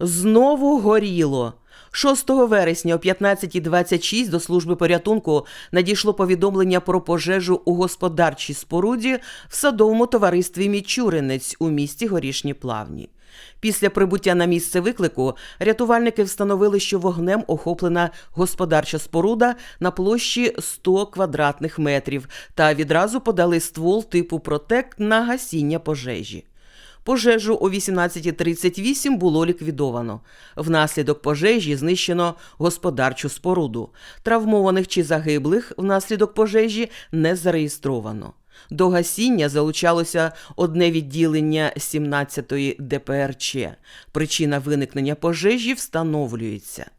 Знову горіло. 6 вересня о 15.26 до служби порятунку надійшло повідомлення про пожежу у господарчій споруді в садовому товаристві Мічуринець у місті Горішні Плавні. Після прибуття на місце виклику рятувальники встановили, що вогнем охоплена господарча споруда на площі 100 квадратних метрів та відразу подали ствол типу протект на гасіння пожежі. Пожежу о 18.38 було ліквідовано. Внаслідок пожежі знищено господарчу споруду. Травмованих чи загиблих внаслідок пожежі не зареєстровано. До гасіння залучалося одне відділення 17-ї ДПРЧ. Причина виникнення пожежі встановлюється.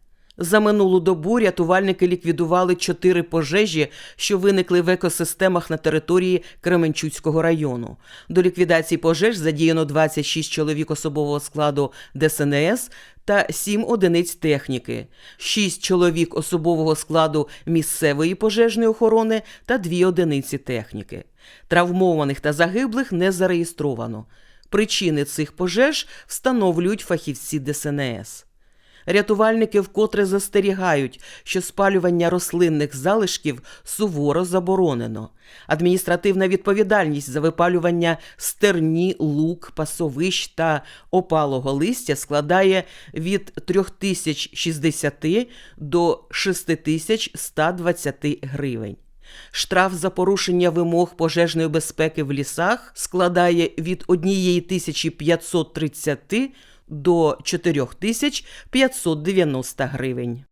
За минулу добу рятувальники ліквідували чотири пожежі, що виникли в екосистемах на території Кременчуцького району. До ліквідації пожеж задіяно 26 чоловік особового складу ДСНС та 7 одиниць техніки, 6 чоловік особового складу місцевої пожежної охорони та 2 одиниці техніки. Травмованих та загиблих не зареєстровано. Причини цих пожеж встановлюють фахівці ДСНС. Рятувальники вкотре застерігають, що спалювання рослинних залишків суворо заборонено. Адміністративна відповідальність за випалювання стерні, лук, пасовищ та опалого листя складає від 3060 до 6120 гривень. Штраф за порушення вимог пожежної безпеки в лісах складає від 1530 до 4590 гривень.